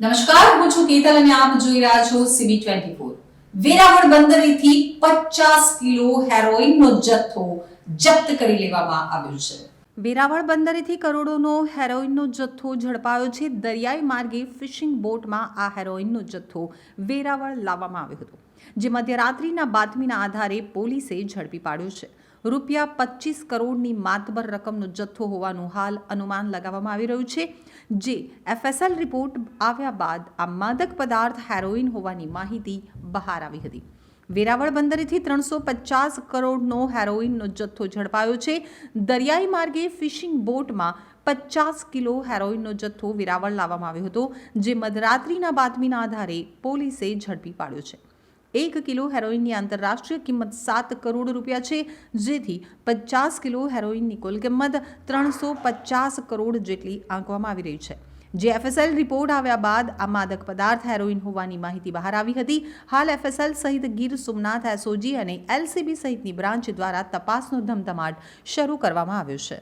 નમસ્કાર, હું છું કેતલ અને આપ જોઈ રહ્યા છો સીબી ટ્વેન્ટી ફોર વેરાવળ બંદરેથી પચાસ કિલો હેરોઇનનો જથ્થો જપ્ત કરી લેવામાં આવ્યો છે. વેરાવળ બંદરેથી કરોડોનો હેરોઇનનો જથ્થો ઝડપાયો છે. દરિયાઈ માર્ગે ફિશિંગ બોટમાં આ હેરોઇનનો જથ્થો વેરાવળ લાવવામાં આવ્યો હતો, જે મધ્યરાત્રિના બાતમીના આધારે પોલીસે ઝડપી પાડ્યો છે. રૂપિયા પચીસ કરોડની માતબર રકમનો જથ્થો હોવાનું હાલ અનુમાન લગાવવામાં આવી રહ્યું છે, જે એફએસએલ રિપોર્ટ આવ્યા બાદ આ માદક પદાર્થ હેરોઇન હોવાની માહિતી બહાર આવી હતી. વેરાવળ બંદરેથી ત્રણસો પચાસ કરોડનો હેરોઇનનો જથ્થો ઝડપાયો છે. દરિયાઈ માર્ગે ફિશિંગ બોટમાં પચાસ કિલો હેરોઇનનો જથ્થો વેરાવળ લાવવામાં આવ્યો હતો, જે મધરાત્રિના બાતમીના આધારે પોલીસે ઝડપી પાડ્યો છે. એક કિલો હેરોઇનની આંતરરાષ્ટ્રીય કિંમત સાત કરોડ રૂપિયા છે, જેથી પચાસ કિલો હેરોઇનની કુલ કિંમત ત્રણસો પચાસ કરોડ જેટલી આંકવામાં આવી રહી છે. જે એફએસએલ રિપોર્ટ આવ્યા બાદ આ માદક પદાર્થ હેરોઇન હોવાની માહિતી બહાર આવી હતી. હાલ એફએસએલ સહિત ગીર સોમનાથ એસઓજી અને એલસીબી સહિતની બ્રાન્ચ દ્વારા તપાસનો ધમધમાટ શરૂ કરવામાં આવ્યો છે.